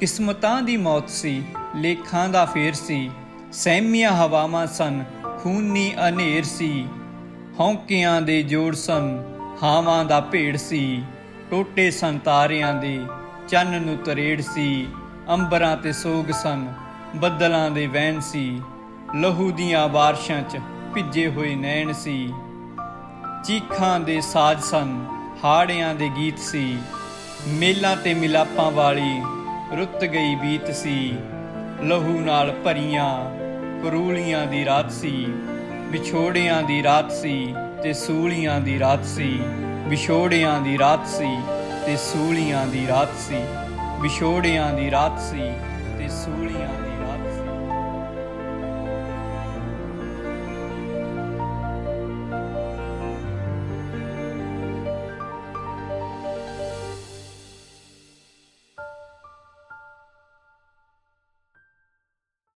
ਕਿਸਮਤਾਂ ਦੀ ਮੌਤ ਸੀ, ਲੇਖਾਂ ਦਾ ਫੇਰ ਸੀ, ਸਹਿਮੀਆਂ ਹਵਾਵਾਂ ਸਨ, ਖੂਨੀ ਅਨੇਰ ਸੀ। ਹੌਂਕਿਆਂ ਦੇ ਜੋੜ ਸਨ, ਹਾਵਾਂ ਦਾ ਭੇੜ ਸੀ। ਟੋਟੇ ਸਨ ਤਾਰਿਆਂ ਦੇ, ਚੰਨ ਨੂੰ ਤਰੇੜ ਸੀ। ਅੰਬਰਾਂ ਤੇ ਸੋਗ ਸਨ, ਬੱਦਲਾਂ ਦੇ ਵਹਿਣ ਸੀ। ਲਹੂ ਦੀਆਂ ਬਾਰਿਸ਼ਾਂ 'ਚ ਭਿੱਜੇ ਹੋਏ ਨੈਣ ਸੀ। ਚੀਖਾਂ ਦੇ ਸਾਜ਼ ਸਨ, ਹਾੜਿਆਂ ਦੇ ਗੀਤ ਸੀ। ਮੇਲਾਂ ਤੇ ਮਿਲਾਪਾਂ ਵਾਲੀ ਰੁੱਤ ਗਈ ਬੀਤ ਸੀ, ਲਹੂ ਨਾਲ ਭਰੀਆਂ ਕਰੂਲੀਆਂ ਦੀ ਰਾਤ ਸੀ, ਵਿਛੋੜਿਆਂ ਦੀ ਰਾਤ ਸੀ ਤੇ ਸੂਲੀਆਂ ਦੀ ਰਾਤ ਸੀ, ਵਿਛੋੜਿਆਂ ਦੀ ਰਾਤ ਸੀ ਤੇ ਸੂਲੀਆਂ ਦੀ ਰਾਤ ਸੀ, ਵਿਛੋੜਿਆਂ ਦੀ ਰਾਤ ਸੀ ਤੇ ਸੂਲੀਆਂ ਦੀ